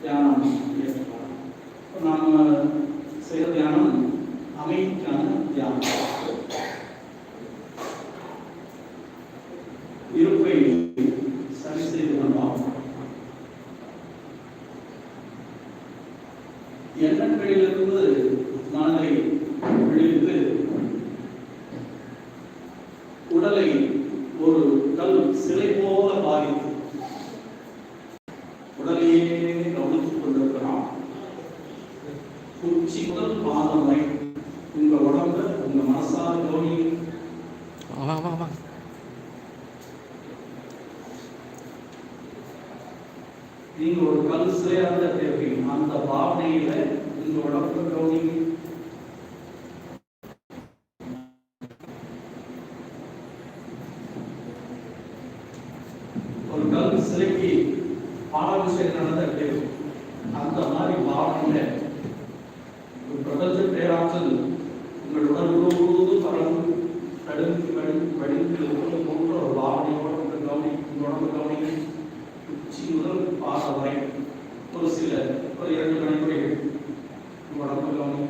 தியானம் ஏற்படலாம் இப்போ நாம் செய்கிற தியானம் அமைதிக்கான தியானம். இருப்பை சரி செய்து கொண்டோம் எண்ணங்களிலிருந்து மனதை விழித்து உடலை ஒரு கல் சிலை போல பாதித்து உச்சி முதல் பாதம் வரை உங்க உடம்ப உங்க மனசார கவனி வாங்க வாங்க வாங்க நீங்க ஒரு கல் சிலையாக தேவை அந்த பாவனையில உங்க உடம்ப கவனி ஒரு கல் சிலைக்கு பாலாபிஷேகம் நடந்த அந்த மாதிரி பாவனையில பிரபஞ்ச உங்கள் உடல் முழுவதும் பறந்து தடுங்கி வடிந்து வடிந்து உடல் போன்ற ஒரு பாவனையோடு உங்கள் கவனி உங்கள் உடம்பு கவனி உச்சி முதல் பாச வரை ஒரு சில ஒரு இரண்டு மணிமுறைகள் உங்கள் உடம்பு கவனி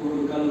ஒரு கல்